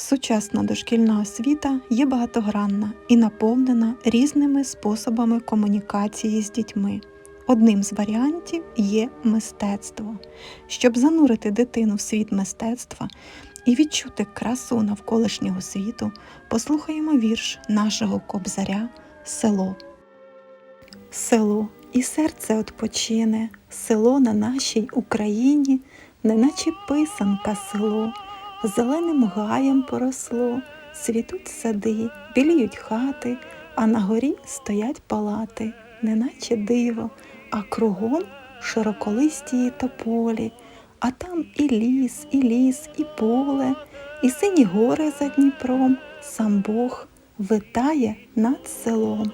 Сучасна дошкільна освіта є багатогранна і наповнена різними способами комунікації з дітьми. Одним з варіантів є мистецтво. Щоб занурити дитину в світ мистецтва і відчути красу навколишнього світу, послухаємо вірш нашого кобзаря Село. Село і серце odpoчине, село на нашій Україні, неначе писанка село, зеленим гаєм поросло, світуть сади, біліють хати, а на горі стоять палати, неначе диво, а кругом широколисті тополі, а там і ліс, і ліс, і поле, і сині гори за Дніпром, сам Бог витає над селом.